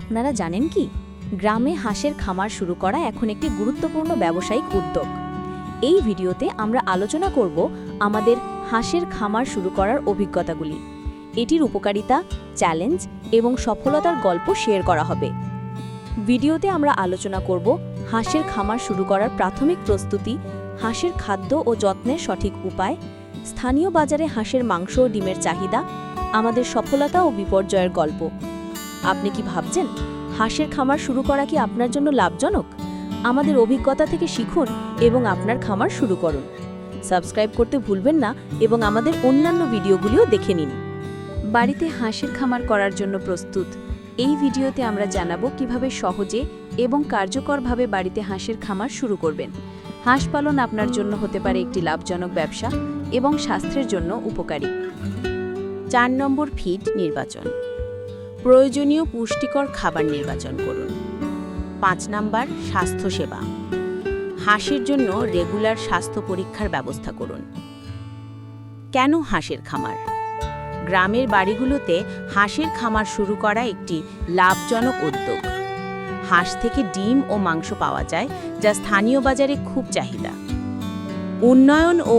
আপনারা জানেন কি? গ্রামে হাঁসের খামার শুরু করা এখন একটি গুরুত্বপূর্ণ ব্যবসায়িক উদ্যোগ। এই ভিডিওতে আমরা আলোচনা করব আমাদের হাঁসের খামার শুরু করার অভিজ্ঞতাগুলি। এটির উপকারিতা, চ্যালেঞ্জ এবং সফলতার গল্প শেয়ার করা হবে। ভিডিওতে আমরা আলোচনা করব হাঁসের খামার শুরু করার প্রাথমিক প্রস্তুতি, হাঁসের খাদ্য ও যত্নের সঠিক উপায়, স্থানীয় বাজারে হাঁসের মাংস ও ডিমের চাহিদা, আমাদের সফলতা ও বিপর্যয়ের গল্প। আপনি কি ভাবছেন? হাঁসের খামার শুরু করা কি আপনার জন্য লাভজনক? আমাদের অভিজ্ঞতা থেকে শিখুন এবং আপনার খামার শুরু করুন। সাবস্ক্রাইব করতে ভুলবেন না এবং আমাদের অন্যান্য ভিডিওগুলিও দেখে নিন। বাড়িতে হাঁসের খামার করার জন্য প্রস্তুত। এই ভিডিওতে আমরা জানাব কীভাবে সহজে এবং কার্যকরভাবে বাড়িতে হাঁসের খামার শুরু করবেন। হাঁস পালন আপনার জন্য হতে পারে একটি লাভজনক ব্যবসা এবং স্বাস্থ্যের জন্য উপকারী। চার নম্বর ফিড নির্বাচন। প্রয়োজনীয় পুষ্টিকর খাবার নির্বাচন করুন। পাঁচ নাম্বার, স্বাস্থ্যসেবা। হাঁসের জন্য রেগুলার স্বাস্থ্য পরীক্ষার ব্যবস্থা করুন। কেন হাঁসের খামার? গ্রামের বাড়িগুলোতে হাঁসের খামার শুরু করা একটি লাভজনক উদ্যোগ। হাঁস থেকে ডিম ও মাংস পাওয়া যায়, যা স্থানীয় বাজারে খুব চাহিদা। উন্নয়ন ও